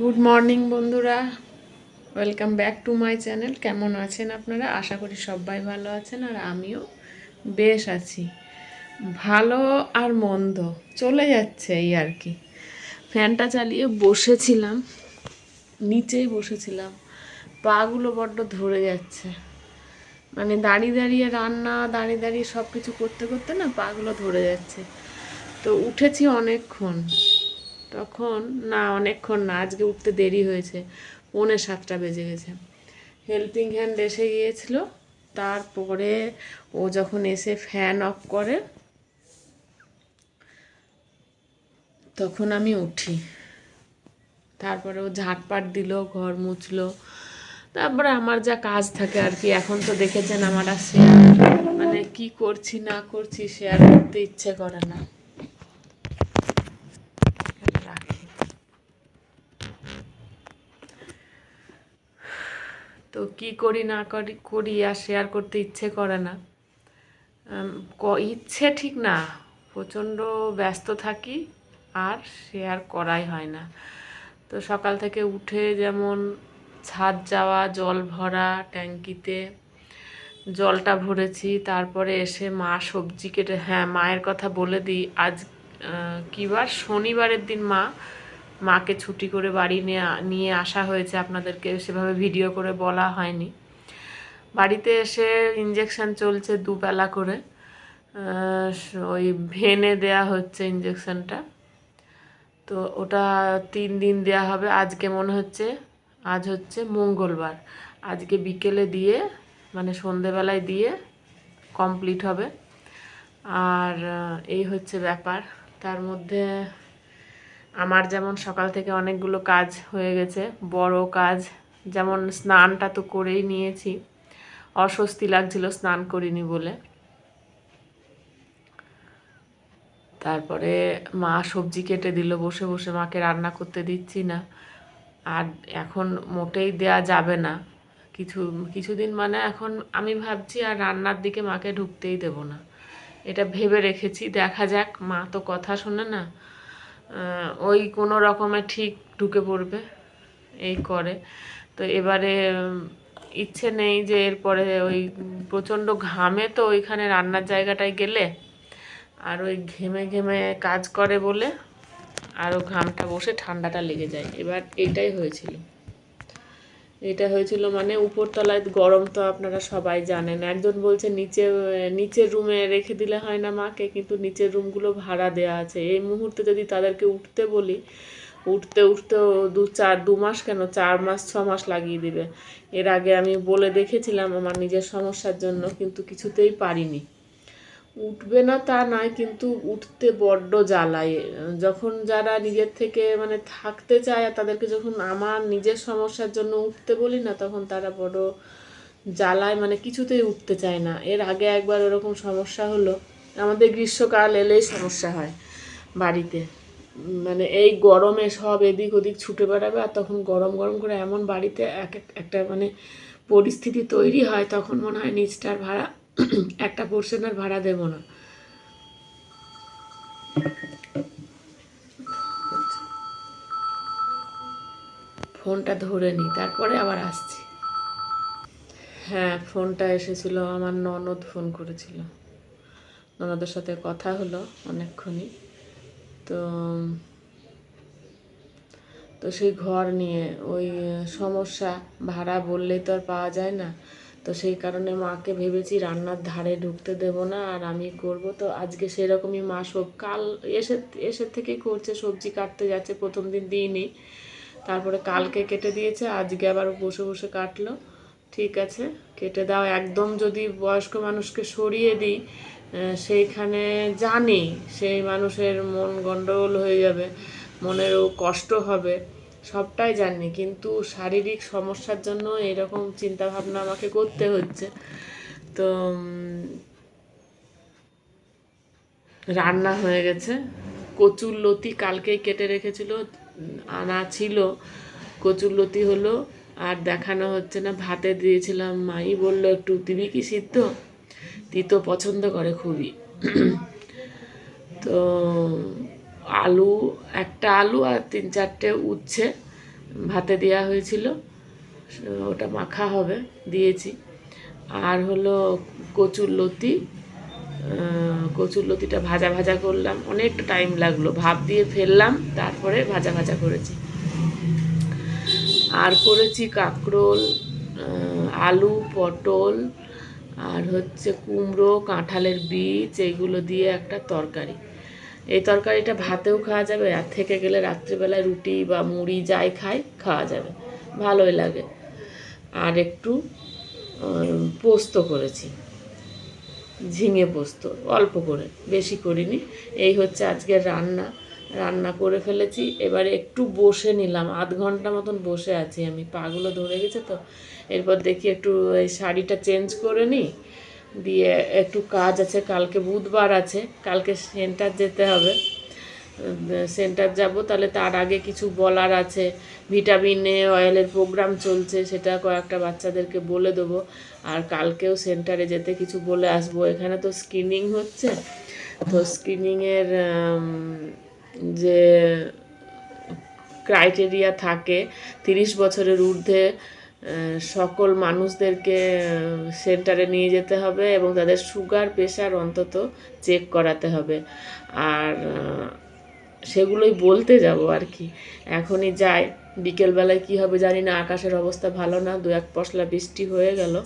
Good morning বন্ধুরা। Welcome back to my channel কেমন আছেন আপনারা? আশা করি সবাই ভালো আছেন আর আমিও বেশ আছি। ভালো আর মন্দ চলে যাচ্ছে এই আর কি। ফ্যানটা চালিয়ে বসেছিলাম। নিচেই বসেছিলাম। পাগুলো বড্ড ধরে যাচ্ছে। মানে দাঁড়িয়ে দাঁড়িয়ে রান্না, দাঁড়িয়ে দাঁড়িয়ে সব কিছু করতে করতে না পাগুলো ধরে যাচ্ছে। তো উঠেছি অনেকক্ষণ। তখন, না, অনেকক্ষণ না, আজকে উঠতে দেরি হয়েছে। পৌনে সাতটা বেজে গেছে। হেল্পিং হ্যান্ড এসে গিয়েছিল। তারপরে ও যখন এসে ফ্যান অফ করে, তখন আমি উঠি। তারপরে ও ঝাঁটপাট দিল, ঘর মুছলো। তারপরে আমার যা কাজ থাকে আর কি, এখন তো দেখেছেন আমার আর শেয়ার মানে কি করছি, না করছি শেয়ার করতে ইচ্ছে করে না এখানে রাখি তো কি করি না করি করি আর শেয়ার করতে ইচ্ছে করে না। ইচ্ছে ঠিক না প্রচণ্ড ব্যস্ত থাকি আর শেয়ার করাই হয় না। তো সকাল থেকে উঠে যেমন ছাদ যাওয়া জল ভরা ট্যাঙ্কিতে জলটা ভরেছি তারপরে এসে মা সবজি কেটে হ্যাঁ মায়ের কথা বলে দিই আজ আহ, কী বার? শনিবারের দিন মা মাকে ছুটি করে বাড়ি নিয়ে আসা হয়েছে আপনাদেরকে, সেভাবে ভিডিও করে বলা হয়নি। বাড়িতে এসে ইঞ্জেকশান চলছে দুবেলা করে। ওই ভেনে দেয়া হচ্ছে ইঞ্জেকশানটা তো ওটা তিন দিন দেয়া হবে। আজকে মনে হচ্ছে, আজ হচ্ছে মঙ্গলবার। আজকে বিকেলে দিয়ে মানে সন্ধেবেলায় দিয়ে কমপ্লিট হবে। আর এই হচ্ছে ব্যাপার। তার মধ্যে আমার যেমন সকাল থেকে অনেকগুলো কাজ হয়ে গেছে, বড় কাজ, যেমন স্নানটা তো করেই নিয়েছি, অস্বস্তি লাগছিল স্নান করিনি বলে। তারপরে মা সবজি কেটে দিল, বসে বসে মাকে রান্না করতে দিচ্ছি না। আর এখন মোটেই দেয়া যাবে না। কিছু, কিছুদিন মানে এখন আমি ভাবছি আর রান্নার দিকে মাকে ঢুকতেই দেব না। এটা ভেবে রেখেছি, দেখা যাক, মা তো কথা শোনে না। ওই কোনো রকমে ঠিক ঢুকে পড়বে, এই করে। তো এবারে ইচ্ছে নেই যে এরপরে ওই প্রচণ্ড ঘামে তো ওইখানে রান্নার জায়গাটায় গেলে, আর ওই ঘেমে ঘেমে কাজ করে বলে আরও ঘামটা বসে ঠান্ডাটা লেগে যায়। এবার এটাই হয়েছিল। এটা হয়েছিল মানে উপরতলায় গরম তো আপনারা সবাই জানেন। একজন বলছে, নিচে, নিচের রুমে রেখে দিলে হয় না মাকে, কিন্তু নিচের রুমগুলো ভাড়া দেওয়া আছে। এই মুহূর্তে যদি তাদেরকে উঠতে বলি, উঠতে উঠতে দু, চার, দু মাস কেন? চার মাস, ছ মাস লাগিয়ে দিবে। এর আগে আমি বলে দেখেছিলাম আমার নিজের সমস্যার জন্য, কিন্তু কিছুতেই পারিনি। উঠবে না তা নয়, কিন্তু উঠতে বড্ড জ্বালায়। যখন যারা নিজের থেকে মানে থাকতে চায় আর তাদেরকে যখন আমার নিজের সমস্যার জন্য উঠতে বলি না, তখন তারা বড় জ্বালায় মানে কিছুতেই উঠতে চায় না। এর আগে একবার ওরকম সমস্যা হলো। আমাদের গ্রীষ্মকাল এলেই সমস্যা হয় বাড়িতে। মানে এই গরমে সব এদিক ওদিক ছুটে বেড়াবে আর তখন গরম গরম করে এমন বাড়িতে এক এক একটা মানে পরিস্থিতি তৈরি হয়, তখন মনে হয় নিচটার ভাড়া একটা পোর্শনের ভাড়া দেব না। ফোনটা ধরে নিই তারপরে আবার আসছি। হ্যাঁ ফোনটা এসেছিল, আমার ননদ ফোন করেছিল। ননদের সাথে কথা হলো অনেকক্ষণই। তো তো সেই ঘর নিয়ে ওই সমস্যা, ভাড়া বললেই তো আর পাওয়া যায় না। তো সেই কারণে মাকে ভেবেছি রান্নার ধারে ঢুকতে দেব না, আর আমি করব। তো আজকে সেরকমই মা সব কাল এসে এসে থেকেই করছে, সবজি কাটতে যাচ্ছে, প্রথম দিন দিইনি। তারপরে কালকে কেটে দিয়েছে, আজকে আবার বসে বসে কাটলো। ঠিক আছে, কেটে দাও। একদম যদি বয়স্ক মানুষকে সরিয়ে দিই সেইখানে জানি সেই মানুষের মন গন্ডগোল হয়ে যাবে, মনেরও কষ্ট হবে। সবটাই জানি কিন্তু শারীরিক সমস্যার জন্য এরকম চিন্তা ভাবনা আমাকে করতে হচ্ছে। তো রান্না হয়ে গেছে। কচুর লতি কালকেই কেটে রেখেছিল, আনা ছিল। কচুর লতি হলো, আর দেখানো হচ্ছে না। ভাতে দিয়েছিলাম, মাই বলল, একটু দিবি কি সিদ্ধ? তিতো পছন্দ করে খুবই। তো আলু, একটা আলু আর তিন চারটে উচ্ছে ভাতে দেওয়া হয়েছিল। ওটা মাখা হবে, দিয়েছি। আর হলো কচুর লতি কচুর লতিটা ভাজা ভাজা করলাম। অনেকটা টাইম লাগল। ভাপ দিয়ে ফেললাম, তারপরে ভাজা ভাজা করেছি। আর করেছি কাঁকরোল আলু, পটল, আর হচ্ছে কুমড়ো, কাঁঠালের বীজ, এইগুলো দিয়ে একটা তরকারি। এই তরকারিটা ভাতেও খাওয়া যাবে আর থেকে গেলে রাত্রিবেলায় রুটি বা মুড়ি যাই খাই, খাওয়া যাবে। ভালোই লাগে। আর একটু পোস্ত করেছি। ঝিঙে পোস্ত, অল্প করে, বেশি করিনি। এই হচ্ছে আজকের রান্না। রান্না করে ফেলেছি। এবারে একটু বসে নিলাম। আধ ঘণ্টা মতন বসে আছি আমি। পাগুলো ধরে গেছে তো। এরপর দেখি একটু এই শাড়িটা চেঞ্জ করে নিই। দিয়ে একটু কাজ আছে, কালকে বুধবার আছে, কালকে সেন্টার যেতে হবে। সেন্টার যাব, তাহলে তার আগে কিছু বলার আছে। ভিটামিন এ অয়েলের প্রোগ্রাম চলছে, সেটা কয়েকটা বাচ্চাদেরকে বলে দেবো। আর কালকেও সেন্টারে যেতে কিছু বলে আসব। এখানে তো স্ক্রিনিং হচ্ছে। তো স্ক্রিনিংয়ের যে ক্রাইটেরিয়া থাকে, তিরিশ বছরের ঊর্ধ্বে সকল মানুষদেরকে সেন্টারে নিয়ে যেতে হবে এবং তাদের সুগার প্রেশার অন্তত চেক করাতে হবে। আর সেগুলোই বলতে যাব আর কি। এখনই যাই। বিকেলবেলায় কি হবে জানি না। আকাশের অবস্থা ভালো না। দু এক পশলা বৃষ্টি হয়ে গেল।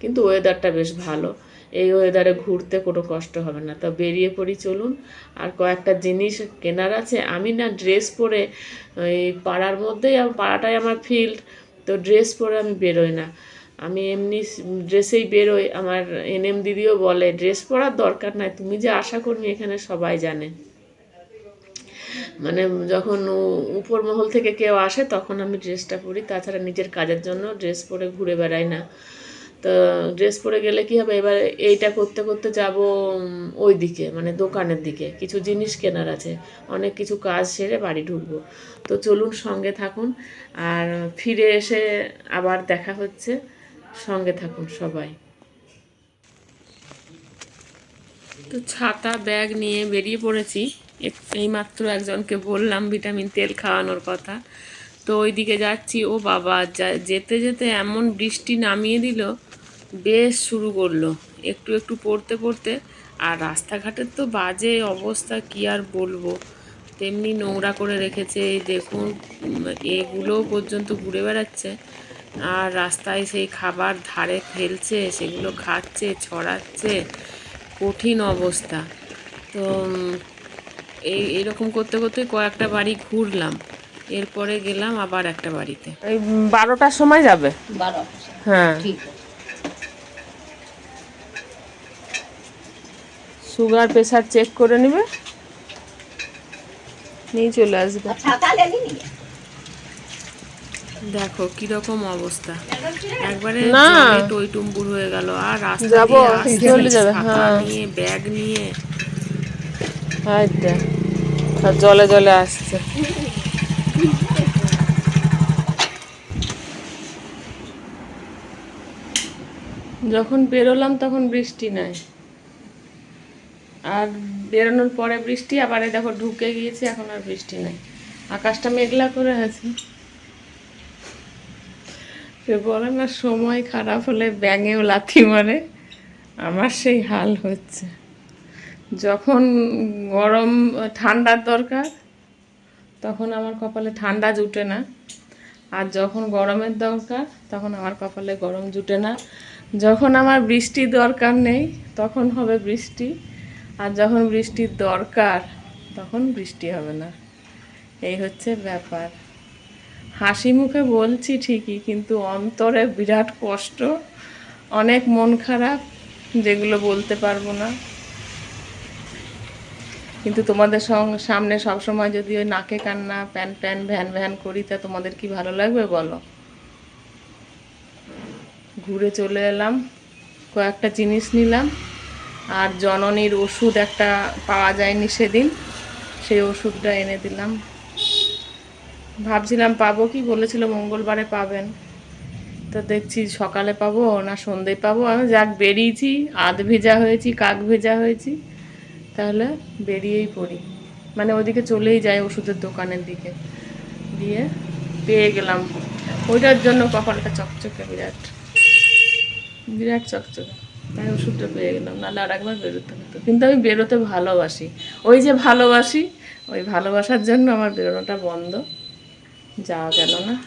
কিন্তু ওয়েদারটা বেশ ভালো। এই ওয়েদারে ঘুরতে কোনো কষ্ট হবে না। তো বেরিয়ে পড়ি, চলুন। আর কয়েকটা জিনিস কেনার আছে। আমি না ড্রেস পরে, ওই পাড়ার মধ্যেই, পাড়াটাই আমার ফিল্ড তো ড্রেস পরে আমি বেরোই না। আমি এমনি ড্রেসেই বেরোই, আমার এন এম দিদিও বলে ড্রেস পরার দরকার নাই, তুমি যে আশা কর্মী এখানে সবাই জানে। মানে যখন উপর মহল থেকে কেউ আসে, তখন আমি ড্রেসটা পরি। তাছাড়া নিজের কাজের জন্য ড্রেস পরে ঘুরে বেড়াই না। তো ড্রেস পরে গেলে কি হবে? এবার এইটা করতে করতে যাব ওই দিকে মানে দোকানের দিকে। কিছু জিনিস কেনার আছে। অনেক কিছু কাজ সেরে বাড়ি ঢুকবো। তো চলুন সঙ্গে থাকুন। আর ফিরে এসে আবার দেখা হচ্ছে। সঙ্গে থাকুন সবাই। তো ছাতা, ব্যাগ নিয়ে বেরিয়ে পড়েছি। এইমাত্র একজনকে বললাম ভিটামিন তেল খাওয়ানোর কথা। তো ওইদিকে যাচ্ছি। ও বাবা যেতে যেতে এমন বৃষ্টি নামিয়ে দিল। বেশ শুরু করল। একটু একটু পড়তে পড়তে। আর রাস্তাঘাটের তো বাজে অবস্থা কি আর বলব? তেমনি নোংরা করে রেখেছে। এই দেখুন উম, এগুলো পর্যন্ত ঘুরে বেড়াচ্ছে। আর রাস্তায় সেই খাবার ধারে ফেলছে সেগুলো খাচ্ছে ছড়াচ্ছে। কঠিন অবস্থা। তো এই এরকম করতে করতে কয়েকটা বাড়ি ঘুরলাম। এরপরে গেলাম আবার একটা বাড়িতে। এই বারোটার সময় যাবে? বারো হ্যাঁ। ঠিক সুগার প্রেশার চেক করে নেবে। নিয়ে চলে আসবে। আর নি দেখো কীরকম অবস্থা। একবারে না। জলে টইটুম্বুর হয়ে গেল আর রাস্তা চলে যাবে, হ্যাঁ। নিয়ে ব্যাগ নিয়ে। জলে জলে আসছে। যখন বেরোলাম তখন বৃষ্টি নাই। আর বেরোনোর পরে বৃষ্টি, আবার দেখো ঢুকে গিয়েছে, এখন আর বৃষ্টি নাই। আকাশটা মেঘলা করে আছে। সে বলে না, সময় খারাপ হলে ব্যাঙেও লাথি মারে। আমার সেই হাল হচ্ছে। যখন গরম, ঠান্ডার দরকার, তখন আমার কপালে ঠান্ডা জুটে না। আর যখন গরমের দরকার, তখন আমার কপালে গরম জুটে না। যখন আমার বৃষ্টির দরকার নেই, তখন হবে বৃষ্টি। আর যখন বৃষ্টির দরকার, তখন বৃষ্টি হবে না। এই হচ্ছে ব্যাপার। হাসি মুখে বলছি ঠিকই, কিন্তু অন্তরে বিরাট কষ্ট, অনেক মন খারাপ, যেগুলো বলতে পারব না। কিন্তু তোমাদের সঙ্গে সামনে সবসময় যদি ওই নাকে কান্না, প্যান প্যান, ভ্যান ভ্যান করি, তা তোমাদের কি ভালো লাগবে বলো? ঘুরে চলে এলাম, কয়েকটা জিনিস নিলাম আর জননীর ওষুধ একটা পাওয়া যায়নি সেদিন। সেই ওষুধটা এনে দিলাম। ভাবছিলাম পাবো কি? বলেছিল মঙ্গলবারে পাবেন। তো দেখছি সকালে পাবো না সন্ধ্যে পাবো। আমি যাক, বেরিয়েছি, আধ ভেজা হয়েছি, কাক ভেজা হয়েছি। তাহলে বেরিয়েই পড়ি। মানে ওদিকে চলেই যায় ওষুধের দোকানের দিকে। দিয়ে পেয়ে গেলাম। ওইটার জন্য কপালটা চকচকে বিরাট। বিরাট চকচকে। তাই ওষুধটা পেয়ে গেলাম, নাহলে আর একবার বেরোতে হতো। কিন্তু আমি বেরোতে ভালোবাসি। ওই যে ভালোবাসি, ওই ভালোবাসার জন্য আমার বেরোনোটা বন্ধ। যাওয়া গেল না।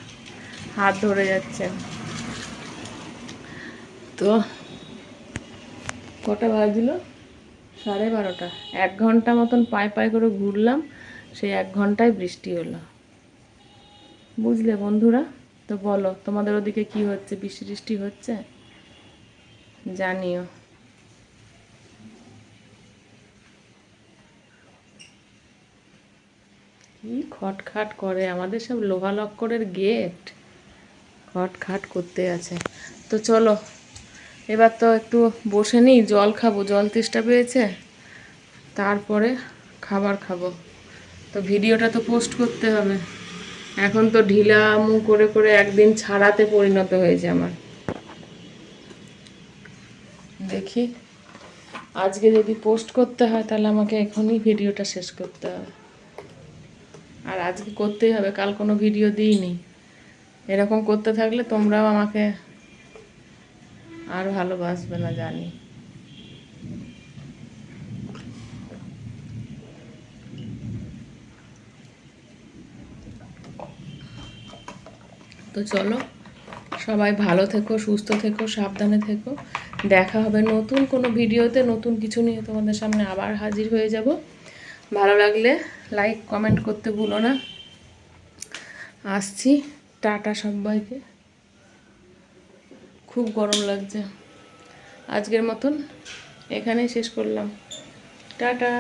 হাত ধরে যাচ্ছে। তো কটা বাজলো? সাড়ে বারোটা। এক ঘণ্টা মতন পায়ে পায়ে করে ঘুরলাম, সেই এক ঘন্টায় বৃষ্টি হলো। বুঝলে বন্ধুরা? তো বলো, তোমাদের ওদিকে কি হচ্ছে? বৃষ্টি টিষ্টি হচ্ছে? জানিও। কি খটখাট করে, আমাদের সব লোহা লক্করের গেট খটখাট করতে আছে। তো চলো, এবার তো একটু বসে নিই, জল খাব, জল তেষ্টা পেয়েছে। তারপরে খাবার খাব। তো ভিডিওটা তো পোস্ট করতে হবে। এখন তো ঢিলামু করে করে একদিন ছাড়াতে পরিণত হয়েছে আমার। দেখি। আজকে যদি পোস্ট করতে হয়, তাহলে আমাকে এখনই ভিডিওটা শেষ করতে হবে। আর আজকে করতেই হবে, কাল কোনো ভিডিও দিইনি। এরকম করতে থাকলে তোমরাও আমাকে আর ভালোবাসবে না, জানি। তো চলো। সবাই ভালো থেকো, সুস্থ থেকো, সাবধানে থেকো। দেখা হবে নতুন কোনো ভিডিওতে, নতুন কিছু নিয়ে তোমাদের সামনে আবার হাজির হয়ে যাব। ভালো লাগলে লাইক কমেন্ট করতে ভুলো না। আসছি, টাটা সবাইকে। খুব গরম লাগছে। আজকের মতন এখানেই শেষ করলাম। টাটা।